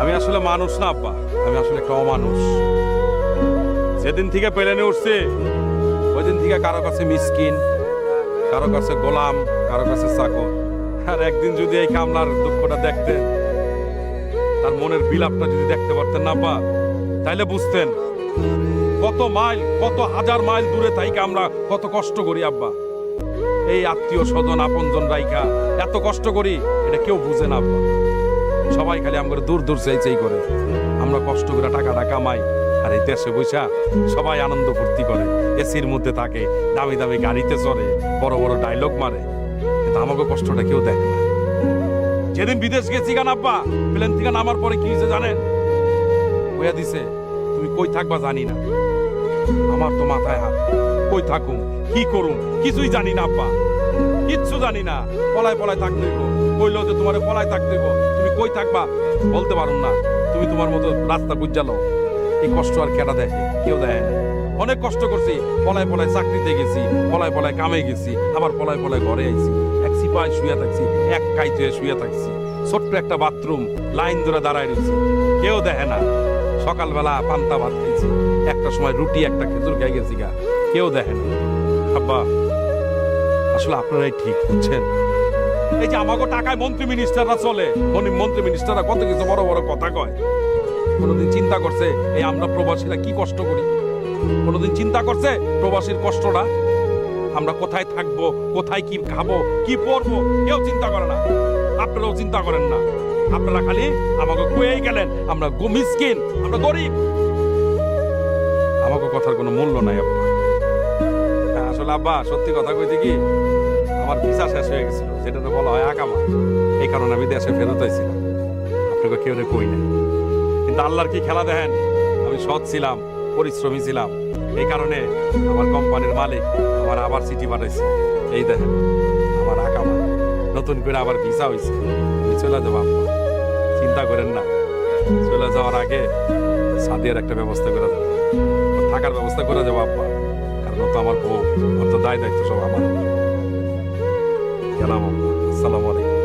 আমি আসলে মানুষ না, আব্বা। আমি আসলে একটা অমানুষ যেদিন থেকে পেলেনে উঠছে ওই দিন থেকে কারও কাছে মিসকিন, কারও কাছে গোলাম, কারও কাছে চাকর। আর একদিন যদি এই কামলার দুঃখটা দেখতেন, তার মনের বিলাপটা যদি দেখতে পারতেন না, আব্বা, তাইলে বুঝতেন কত মাইল, কত হাজার মাইল দূরে থাইকে আমরা কত কষ্ট করি, আব্বা। এই আত্মীয় স্বজন, আপনজন রাইকা এত কষ্ট করি, এটা কেউ বুঝে না, আব্বা। সবাই খালি আমরা দূর দূর চাই চাই করে। আমরা কষ্ট করে টাকাটা কামাই আর এই দেশে বৈশা সবাই আনন্দ ফুর্তি করে। এসির মধ্যে থাকে, দামি দামি গাড়িতে চড়ে, বড় বড় ডায়লগ মারে। কিন্তু আমাকে কষ্টটা কেউ দেখে না। যেদিন বিদেশ গেছি গান আব্বা, প্লেন থেকে নামার পরে কি হয়েছে জানেন? কইয়া দিছে, তুমি কই থাকবা জানি না। আমার তো মাথায় হাত। কই থাকুম? কি করুম? কিছুই জানি না আব্বা। কিচ্ছু জানি না। পলায় পলায় থাকতে কইলো যে তোমার পলায় থাকতে তুমি কই থাকবা? বলতে পারুম না। তুমি তোমার মতো রাস্তা বুঝালো এই কষ্ট আর কেটা দেখে কেউ দেখে না অনেক কষ্ট করছি, পলায় পলায় চাকরিতে গেছি, পলায় পলায় কামে গেছি, আবার পলায় পলায় ঘরে আইছি। এক সিপাই শুয়ে থাকছি, এক কাইতে শুয়ে থাকছি। ছোট্ট একটা বাথরুম, লাইন ধরে দাঁড়ায় রয়েছি কেউ দেখে না। সকালবেলা পান্তা ভাত খাইছি। একটা সময় রুটি, একটা খেজুর খেয়ে গেছি গা। কেউ দেখে না। আব্বা, আসলে আপনারাই ঠিক, বুঝছেন? এই যে আমাকে টাকায় মন্ত্রী মিনিস্টাররা চলে মনি মন্ত্রী মিনিস্টাররা কত কিছু বড় বড় কথা কয়। কোনোদিন চিন্তা করছে এই আমরা প্রবাসীরা কি কষ্ট করি? কোনোদিন চিন্তা করছে প্রবাসীর কষ্টটা আমরা কোথায় থাকব কোথায় কি খাব কি পরবো? কেউ চিন্তা করে না। আপনারাও চিন্তা করেন না। আপনারা খালি আমাকে কুয়েই গেলেন আমরা গমিসকিন আমরা গরিব। আমাকে কথার কোনো মূল্য নাই আব্বা। হ্যাঁ, আসলে আব্বা সত্যি কথা কইতে কি? আমার ভিসা শেষ হয়ে গেছিল যেটাতে বলা হয় আকামা এই কারণে আমি দেশে ফেরত হয়েছিলাম আপনাকে কেউ কই না কিন্তু আল্লাহর কি খেলা দেখেন? আমি সৎ ছিলাম, পরিশ্রমী ছিলাম। এই কারণে আমার কোম্পানির মালিক আমার আবার চিঠি পাঠাইছে, এই দেখেন, আমার আকামা নতুন করে আবার ভিসা হয়েছে আমি চলে যাব, আব্বা। চিন্তা করেন না। চলে যাওয়ার আগে সাদিয়ার একটা ব্যবস্থা করে দেবো। থাকার ব্যবস্থা করে যাব আব্বা। কারণ তো আমার বউ, ওর তো দায় দায়িত্ব সব আমার গেলাম আসসালামু আলাইকুম।